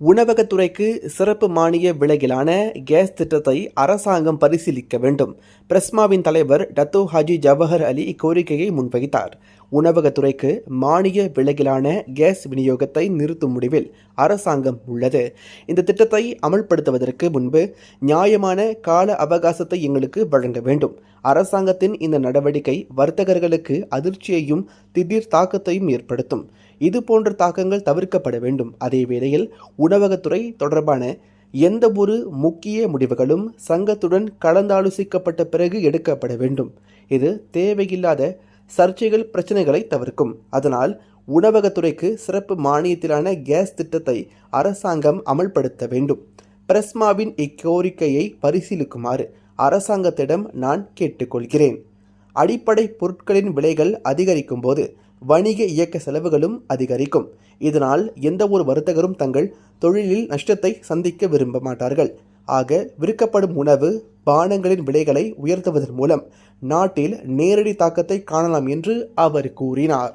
உணவகத்துறைக்கு சிறப்பு மானிய விலையிலான கேஸ் திட்டத்தை அரசாங்கம் பரிசீலிக்க வேண்டும். பிரஸ்மாவின் தலைவர் டத்தோ ஹாஜி ஜவஹர் அலி இக்கோரிக்கையை முன்வைத்தார். உணவகத்துறைக்கு மானிய விலையிலான கேஸ் விநியோகத்தை நிறுத்தும் முடிவில் அரசாங்கம் உள்ளது. இந்த திட்டத்தை அமல்படுத்துவதற்கு முன்பு நியாயமான கால அவகாசத்தை எங்களுக்கு வழங்க வேண்டும். அரசாங்கத்தின் இந்த நடவடிக்கை வர்த்தகர்களுக்கு அதிர்ச்சியையும் திடீர் தாக்கத்தையும் ஏற்படுத்தும். இது போன்ற தாக்கங்கள் தவிர்க்கப்பட வேண்டும். அதே வேளையில் உணவகத்துறை தொடர்பான எந்த ஒரு முக்கிய முடிவுகளும் சங்கத்துடன் கலந்தாலோசிக்கப்பட்ட பிறகு எடுக்கப்பட வேண்டும். இது தேவையில்லாத சர்ச்சைகள் பிரச்சனைகளை தவிர்க்கும். அதனால் உணவகத்துறைக்கு சிறப்பு மானியத்திலான கேஸ் திட்டத்தை அரசாங்கம் அமல்படுத்த வேண்டும். பிரஸ்மாவின் இக்கோரிக்கையை பரிசீலிக்குமாறு அரசாங்கத்திடம் நான் கேட்டுக்கொள்கிறேன். அடிப்படை பொருட்களின் விலைகள் அதிகரிக்கும் போது வணிக இயக்க செலவுகளும் அதிகரிக்கும். இதனால் எந்த ஒரு வர்த்தகரும் தங்கள் தொழிலில் நஷ்டத்தை சந்திக்க விரும்ப மாட்டார்கள். ஆக விற்கப்படும் உணவு பானங்களின் விலைகளை உயர்த்துவதன் மூலம் நாட்டில் நேரடி தாக்கத்தை காணலாம் என்று அவர் கூறினார்.